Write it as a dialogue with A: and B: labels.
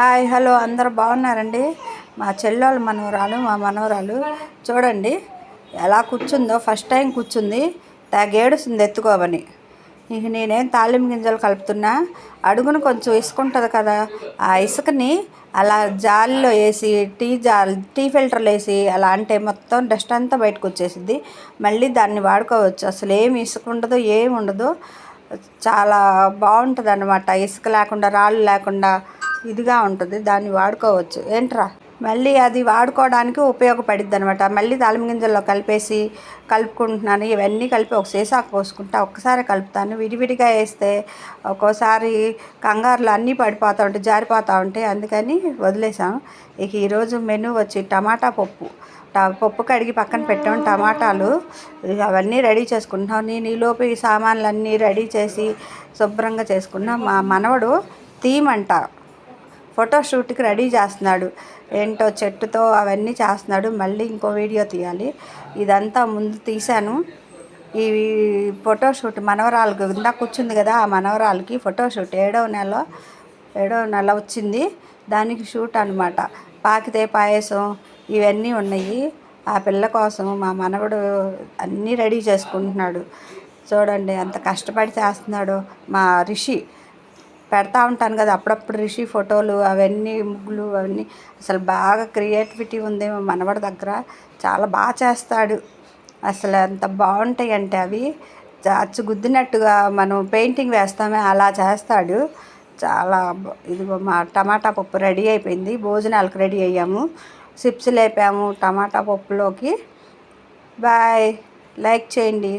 A: Hi hello అందరు బాగున్నారండి? మా చెల్లెళ్ళ మనవరాలు మా మనవరాలు చూడండి ఎలా కూర్చుందో ఫస్ట్ టైం కూర్చుంది తెగేడుస్తుంది ఎత్తుకోమని ఇక నేనేం తాలింపు గింజలు కలుపుతున్నా అడుగున కొంచెం ఇసుక ఉంటుంది కదా ఆ ఇసుకని అలా జాలిలో వేసి టీ జాల్ టీ ఫిల్టర్లో వేసి అలా అంటే మొత్తం డస్ట్ అంతా బయటకు వచ్చేసింది మళ్ళీ దాన్ని వాడుకోవచ్చు అసలు ఏమి ఇసుక ఉండదు ఏమి ఉండదు చాలా బాగుంటుంది అన్నమాట ఇసుక లేకుండా రాళ్ళు లేకుండా ఇదిగా ఉంటుంది దాన్ని వాడుకోవచ్చు. ఏంట్రా? మళ్ళీ అది వాడుకోవడానికి ఉపయోగపడిద్ది అనమాట మళ్ళీ తాలింపు గింజల్లో కలిపేసి కలుపుకుంటున్నాను. ఇవన్నీ కలిపి ఒక సీసాకు పోసుకుంటా ఒక్కసారి కలుపుతాను. విడివిడిగా వేస్తే ఒక్కోసారి కంగారులు అన్నీ పడిపోతూ ఉంటాయి జారిపోతూ ఉంటాయి అందుకని వదిలేసాం ఇక ఈరోజు మెనూ వచ్చి టమాటా పప్పు. ట- పప్పు కడిగి పక్కన పెట్టాం టమాటాలు అవన్నీ రెడీ చేసుకుంటున్నాం. నేను ఈలోపు ఈ సామాన్లన్నీ రెడీ చేసి శుభ్రంగా చేసుకున్నా. మా మనవడు తీమంట. ఫోటోషూట్కి రెడీ చేస్తున్నాడు. ఏంటో చెట్టుతో అవన్నీ చేస్తున్నాడు. మళ్ళీ ఇంకో వీడియో తీయాలి. ఇదంతా ముందు తీశాను. ఈ ఫోటోషూట్ మనవరాలకు ఇందాక కూర్చుంది కదా ఆ మనవరాలకి ఫోటోషూట్ ఏడవ నెల ఏడవ నెల వచ్చింది. దానికి షూట్ అనమాట పాకితే పాయసం ఇవన్నీ ఉన్నాయి. ఆ పిల్ల కోసం మా మనవడు అన్నీ రెడీ చేసుకుంటున్నాడు. చూడండి ఎంత కష్టపడి చేస్తున్నాడు మా రిషి. పెడతా ఉంటాను కదా అప్పుడప్పుడు రిషి ఫోటోలు అవన్నీ ముగ్గులు అవన్నీ. అసలు బాగా క్రియేటివిటీ ఉంది మనవడి దగ్గర. చాలా బాగా చేస్తాడు. అసలు ఎంత బాగుంటాయి అంటే అవి. అచ్చు గుద్దినట్టుగా మనం పెయింటింగ్ వేస్తామే అలా చేస్తాడు. చాలా ఇదిగో మా టమాటా పప్పు రెడీ అయిపోయింది. భోజనాలకు రెడీ అయ్యాము. సిప్స్ లేపాము టమాటా పప్పులోకి. బాయ్. లైక్ చేయండి.